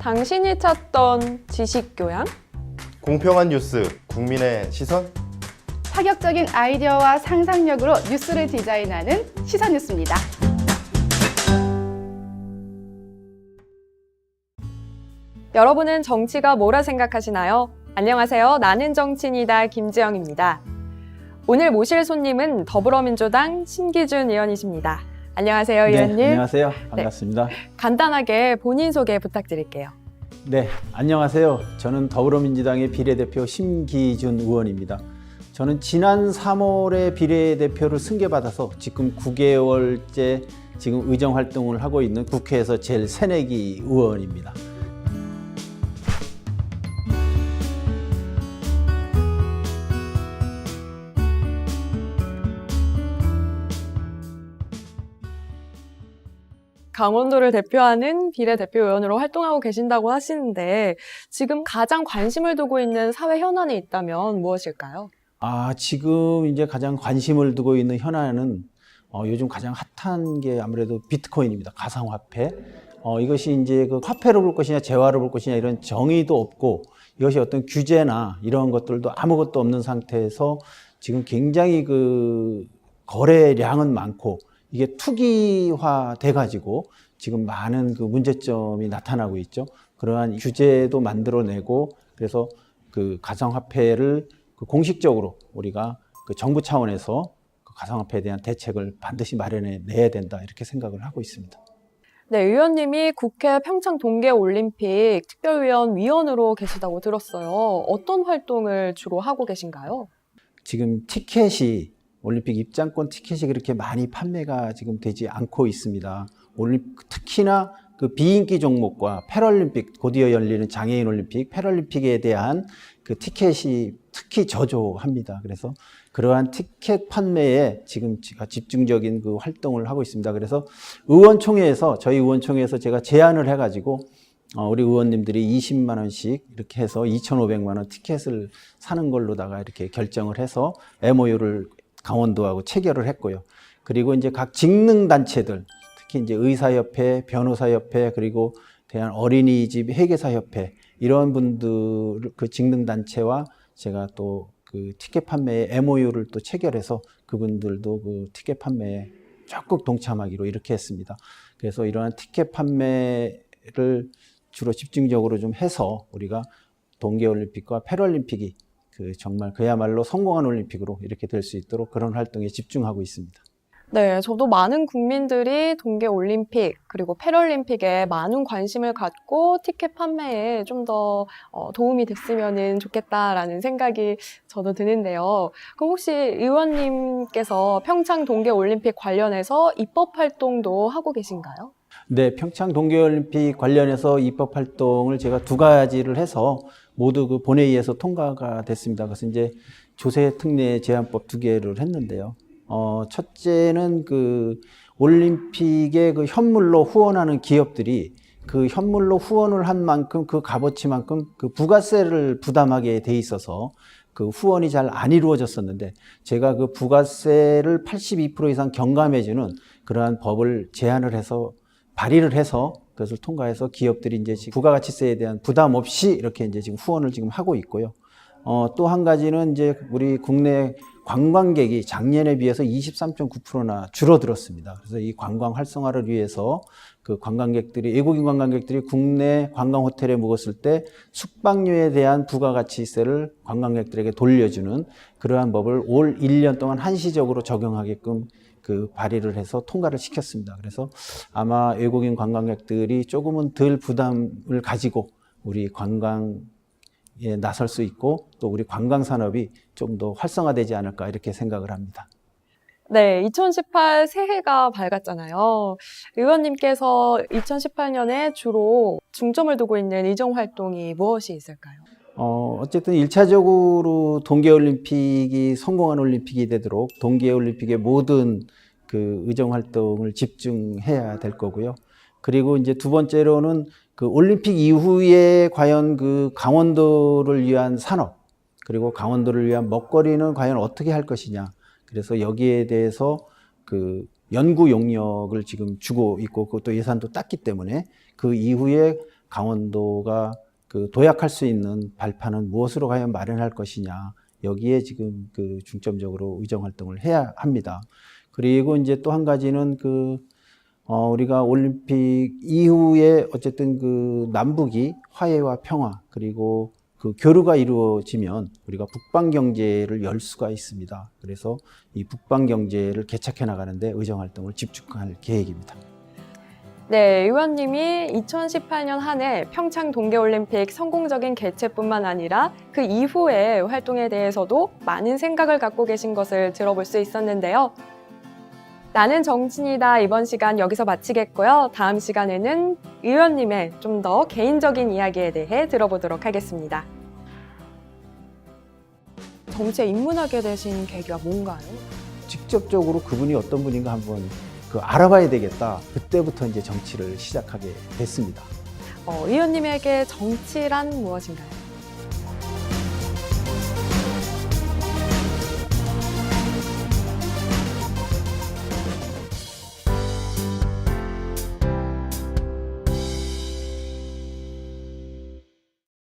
당신이 찾던 지식 교양? 공평한 뉴스, 국민의 시선? 파격적인 아이디어와 상상력으로 뉴스를 디자인하는 시선 뉴스입니다. 여러분은 정치가 뭐라 생각하시나요? 안녕하세요. 나는 정치인이다. 김지영입니다. 오늘 모실 손님은 더불어민주당 신기준 의원이십니다. 안녕하세요, 네, 의원님. 안녕하세요. 반갑습니다. 간단하게 본인 소개 부탁드릴게요. 네, 안녕하세요. 저는 더불어민주당의 비례대표 심기준 의원입니다. 저는 지난 3월에 비례대표를 승계받아서 지금 9개월째 지금 의정 활동을 하고 있는 국회에서 제일 새내기 의원입니다. 강원도를 대표하는 비례대표 의원으로 활동하고 계신다고 하시는데 지금 가장 관심을 두고 있는 사회 현안이 있다면 무엇일까요? 아, 지금 이제 가장 관심을 두고 있는 현안은 어, 요즘 가장 핫한 게 아무래도 비트코인입니다. 가상화폐. 어, 이것이 이제 그 화폐로 볼 것이냐, 재화로 볼 것이냐 이런 정의도 없고 이것이 어떤 규제나 이런 것들도 아무것도 없는 상태에서 지금 굉장히 그 거래량은 많고 이게 투기화 돼가지고 지금 많은 그 문제점이 나타나고 있죠. 그러한 규제도 만들어내고 그래서 그 가상화폐를 그 공식적으로 우리가 그 정부 차원에서 그 가상화폐에 대한 대책을 반드시 마련해 내야 된다 이렇게 생각을 하고 있습니다. 네, 의원님이 국회 평창 동계 올림픽 특별위원 위원으로 계시다고 들었어요. 어떤 활동을 주로 하고 계신가요? 지금 티켓이 올림픽 입장권 티켓이 그렇게 많이 판매가 지금 되지 않고 있습니다. 올림 특히나 그 비인기 종목과 패럴림픽 곧이어 열리는 장애인 올림픽, 패럴림픽에 대한 그 티켓이 특히 저조합니다. 그래서 그러한 티켓 판매에 지금 제가 집중적인 그 활동을 하고 있습니다. 그래서 의원총회에서 저희 의원총회에서 제가 제안을 해가지고 어, 우리 의원님들이 20만 원씩 이렇게 해서 2,500만 원 티켓을 사는 걸로다가 이렇게 결정을 해서 MOU를 강원도하고 체결을 했고요. 그리고 이제 각 직능 단체들, 특히 이제 의사협회, 변호사협회, 그리고 대한 어린이집 회계사협회 이런 분들 그 직능 단체와 제가 또 그 티켓 판매에 MOU를 또 체결해서 그분들도 그 티켓 판매에 적극 동참하기로 이렇게 했습니다. 그래서 이러한 티켓 판매를 주로 집중적으로 좀 해서 우리가 동계올림픽과 패럴림픽이 그 정말 그야말로 성공한 올림픽으로 이렇게 될 수 있도록 그런 활동에 집중하고 있습니다. 네, 저도 많은 국민들이 동계 올림픽 그리고 패럴림픽에 많은 관심을 갖고 티켓 판매에 좀 더 도움이 됐으면 좋겠다라는 생각이 저도 드는데요. 그럼 혹시 의원님께서 평창 동계 올림픽 관련해서 입법 활동도 하고 계신가요? 네, 평창 동계올림픽 관련해서 입법 활동을 제가 두 가지를 해서 모두 그 본회의에서 통과가 됐습니다. 그래서 이제 조세 특례 제한법 두 개를 했는데요. 어, 첫째는 그 올림픽에 그 현물로 후원하는 기업들이 그 현물로 후원을 한 만큼 그 값어치만큼 그 부가세를 부담하게 돼 있어서 그 후원이 잘 안 이루어졌었는데 제가 그 부가세를 82% 이상 경감해주는 그러한 법을 제안을 해서 발의를 해서 그것을 통과해서 기업들이 이제 지금 부가가치세에 대한 부담 없이 이렇게 이제 지금 후원을 지금 하고 있고요. 어, 또 한 가지는 이제 우리 국내 관광객이 작년에 비해서 23.9%나 줄어들었습니다. 그래서 이 관광 활성화를 위해서 그 관광객들이 외국인 관광객들이 국내 관광 호텔에 묵었을 때 숙박료에 대한 부가가치세를 관광객들에게 돌려주는 그러한 법을 올 1년 동안 한시적으로 적용하게끔 그 발의를 해서 통과를 시켰습니다. 그래서 아마 외국인 관광객들이 조금은 덜 부담을 가지고 우리 관광 에 나설 수 있고 또 우리 관광 산업이 좀 더 활성화되지 않을까 이렇게 생각을 합니다. 네, 2018 새해가 밝았잖아요. 의원님께서 2018년에 주로 중점을 두고 있는 의정 활동이 무엇이 있을까요? 어, 어쨌든 1차적으로 동계올림픽이 성공한 올림픽이 되도록 동계올림픽의 모든 그 의정 활동을 집중해야 될 거고요. 그리고 이제 두 번째로는 그 올림픽 이후에 과연 그 강원도를 위한 산업 그리고 강원도를 위한 먹거리는 과연 어떻게 할 것이냐. 그래서 여기에 대해서 그 연구 용역을 지금 주고 있고 그것도 예산도 땄기 때문에 그 이후에 강원도가 그 도약할 수 있는 발판은 무엇으로 과연 마련할 것이냐 여기에 지금 그 중점적으로 의정 활동을 해야 합니다. 그리고 이제 또 한 가지는 그 어, 우리가 올림픽 이후에 어쨌든 그 남북이 화해와 평화 그리고 그 교류가 이루어지면 우리가 북방 경제를 열 수가 있습니다. 그래서 이 북방 경제를 개척해 나가는데 의정 활동을 집중할 계획입니다. 네, 의원님이 2018년 한 해 평창 동계올림픽 성공적인 개최뿐만 아니라 그 이후의 활동에 대해서도 많은 생각을 갖고 계신 것을 들어볼 수 있었는데요. 나는 정치이다 이번 시간 여기서 마치겠고요. 다음 시간에는 의원님의 좀 더 개인적인 이야기에 대해 들어보도록 하겠습니다. 정치에 입문하게 되신 계기가 뭔가요? 직접적으로 그분이 어떤 분인가 한번 그 알아봐야 되겠다. 그때부터 이제 정치를 시작하게 됐습니다. 어, 의원님에게 정치란 무엇인가요?